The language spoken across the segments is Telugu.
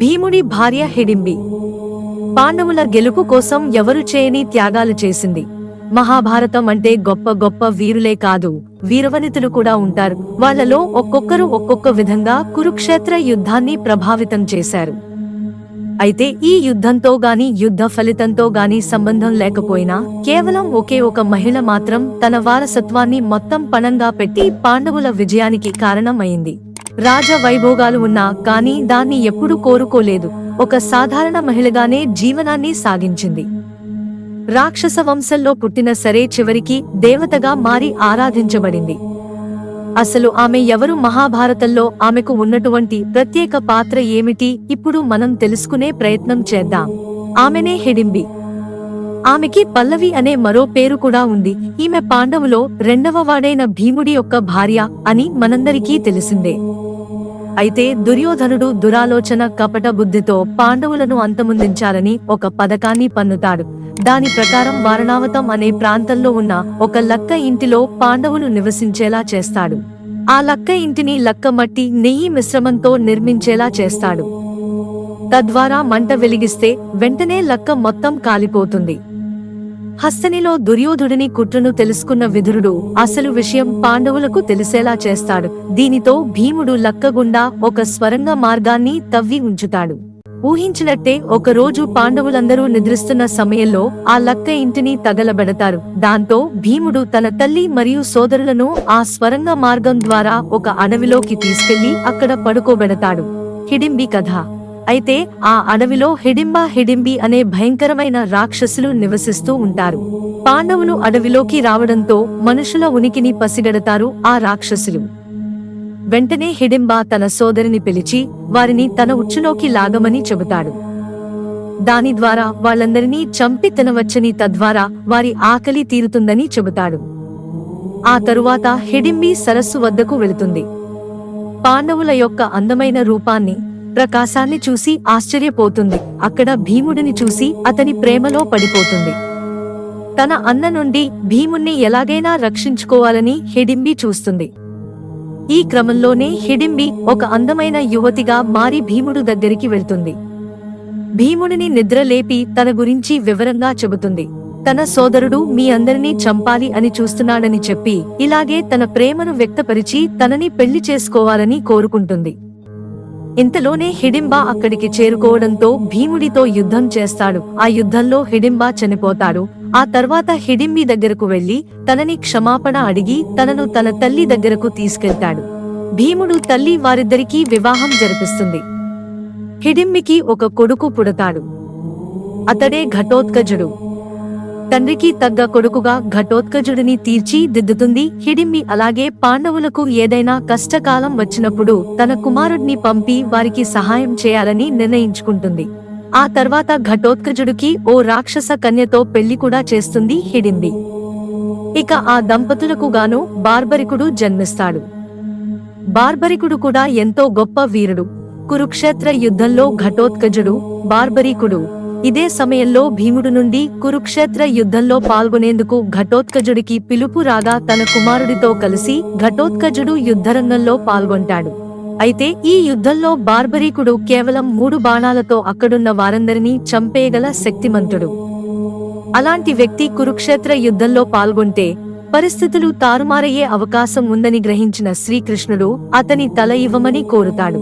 భీముడి భార్య హిడింబి. పాండవుల గెలుపు కోసం ఎవరు చేయని త్యాగాలు చేసింది. మహాభారతం అంటే గొప్ప గొప్ప వీరులే కాదు వీరవనితులు కూడా ఉంటారు. వాళ్ళలో ఒక్కొక్కరు ఒక్కొక్క విధంగా కురుక్షేత్ర యుద్ధాన్ని ప్రభావితం చేశారు. అయితే ఈ యుద్ధంతో గాని యుద్ధ ఫలితంతో గాని సంబంధం లేకపోయినా కేవలం ఒకే ఒక మహిళ మాత్రం తన వారసత్వాన్ని మొత్తం పణంగా పెట్టి పాండవుల విజయానికి కారణమైంది. రాజ వైభోగాలు ఉన్నా కానీ దాన్ని ఎప్పుడూ కోరుకోలేదు. ఒక సాధారణ మహిళగానే జీవనాన్ని సాగించింది. రాక్షస వంశంలో పుట్టిన సరే చివరికి దేవతగా మారి ఆరాధించబడింది. అసలు ఆమె ఎవరు మహాభారతంలో ఆమెకు ఉన్నటువంటి ప్రత్యేక పాత్ర ఏమిటి ఇప్పుడు మనం తెలుసుకునే ప్రయత్నం చేద్దాం. ఆమెనే హిడింబి. ఆమెకి పల్లవి అనే మరో పేరు కూడా ఉంది. ఈమె పాండవులో రెండవ వాడైన భీముడి యొక్క భార్య అని మనందరికీ తెలిసిందే. అయితే దుర్యోధనుడు దురాలోచన కపట బుద్ధితో పాండవులను అంతమొందించాలని ఒక పథకాన్ని పన్నుతాడు. దాని ప్రకారం వారణావతం అనే ప్రాంతంలో ఉన్న ఒక లక్క ఇంటిలో పాండవులు నివసించేలా చేస్తాడు. ఆ లక్క ఇంటిని లక్క మట్టి నెయ్యి మిశ్రమంతో నిర్మించేలా చేస్తాడు. తద్వారా మంట వెలిగిస్తే వెంటనే లక్క మొత్తం కాలిపోతుంది. హస్తనిలో దుర్యోధుడిని కుట్రను తెలుసుకున్న విధురుడు అసలు విషయం పాండవులకు తెలిసేలా చేస్తాడు. దీనితో భీముడు లక్కగుండా ఒక స్వరంగ మార్గాన్ని తవ్వి ఉంచుతాడు. ఊహించినట్టే ఒకరోజు పాండవులందరూ నిద్రిస్తున్న సమయంలో ఆ లక్క ఇంటిని తగలబెడతారు. దాంతో భీముడు తన తల్లి మరియు సోదరులను ఆ స్వరంగ మార్గం ద్వారా ఒక అడవిలోకి తీసుకెళ్ళి అక్కడ పడుకోబెడతాడు. హిడింబి కథ. అయితే ఆ అడవిలో హిడింబా హిడింబి అనే భయంకరమైన రాక్షసులు నివసిస్తూ ఉంటారు. పాండవులు అడవిలోకి రావడంతో మనుషుల ఉనికిని పసిగడతారు ఆ రాక్షసులు. వెంటనే హిడింబా తన సోదరిని పిలిచి వారిని తన ఉచ్చులోకి లాగమని చెబుతాడు. దాని ద్వారా వాళ్ళందరినీ చంపి తినవచ్చని తద్వారా వారి ఆకలి తీరుతుందని చెబుతాడు. ఆ తరువాత హిడింబి సరస్సు వద్దకు వెళుతుంది. పాండవుల యొక్క అందమైన రూపాన్ని ప్రకాశాన్ని చూసి ఆశ్చర్యపోతుంది. అక్కడ భీముడిని చూసి అతని ప్రేమలో పడిపోతుంది. తన అన్న నుండి భీముణ్ణి ఎలాగైనా రక్షించుకోవాలని హిడింబి చూస్తుంది. ఈ క్రమంలోనే హిడింబి ఒక అందమైన యువతిగా మారి భీముడు దగ్గరికి వెళ్తుంది. భీముడిని నిద్రలేపి తన గురించి వివరంగా చెబుతుంది. తన సోదరుడు మీ అందరినీ చంపాలి అని చూస్తున్నాడని చెప్పి ఇలాగే తన ప్రేమను వ్యక్తపరిచి తనని పెళ్ళి చేసుకోవాలని కోరుకుంటుంది. ఇంతలోనే హిడింబ అక్కడికి చేరుకోవడంతో భీముడితో యుద్ధం చేస్తాడు. ఆ యుద్ధంలో హిడింబ చనిపోతాడు. ఆ తర్వాత హిడింబి దగ్గరకు వెళ్ళి తనని క్షమాపణ అడిగి తనను తన తల్లి దగ్గరకు తీసుకెళ్తాడు. భీముడు తల్లి వారిద్దరికీ వివాహం జరిపిస్తుంది. హిడింబికి ఒక కొడుకు పుడతాడు. అతడే ఘటోత్కజుడు. తండ్రికి తగ్గ కొడుకుగా ఘటోత్కజుడిని తీర్చి దిద్దుతుంది. హిడింబి అలాగే పాండవులకు ఏదైనా కష్టకాలం వచ్చినప్పుడు తన కుమారుడిని పంపి వారికి సహాయం చేయాలని నిర్ణయించుకుంటుంది. ఆ తర్వాత ఘటోత్కజుడికి ఓ రాక్షస కన్యతో పెళ్ళి కూడా చేస్తుంది హిడింబి. ఇక ఆ దంపతులకు గాను బార్బరికుడు జన్మిస్తాడు. బార్బరికుడు కూడా ఎంతో గొప్ప వీరుడు. కురుక్షేత్ర యుద్ధంలో ఘటోత్కజుడు బార్బరీకుడు ఇదే సమయంలో భీముడు నుండి కురుక్షేత్ర యుద్ధంలో పాల్గొనేందుకు ఘటోత్కజుడికి పిలుపు రాగా తన కుమారుడితో కలిసి ఘటోత్కజుడు యుద్ధరంగంలో పాల్గొంటాడు. అయితే ఈ యుద్ధంలో బార్బరీకుడు కేవలం మూడు బాణాలతో అక్కడున్న వారందరినీ చంపేయగల శక్తిమంతుడు. అలాంటి వ్యక్తి కురుక్షేత్ర యుద్ధంలో పాల్గొంటే పరిస్థితులు తారుమారయ్యే అవకాశం ఉందని గ్రహించిన శ్రీకృష్ణుడు అతని తల ఇవ్వమని కోరుతాడు.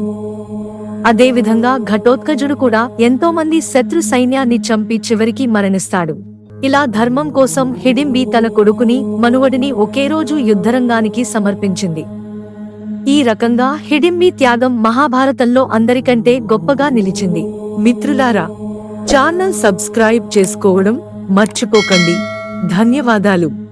అదేవిధంగా ఘటోత్కజుడు కూడా ఎంతో మంది శత్రు సైన్యాన్ని చంపి చివరికి మరణిస్తాడు. ఇలా ధర్మం కోసం హిడింబి తన కొడుకుని మనువడిని ఒకే రోజు యుద్ధరంగానికి సమర్పించింది. ఈ రకంగా హిడింబి త్యాగం మహాభారతంలో అందరికంటే గొప్పగా నిలిచింది. మిత్రులారా ఛానల్ సబ్స్క్రైబ్ చేసుకోవడం మర్చిపోకండి. ధన్యవాదాలు.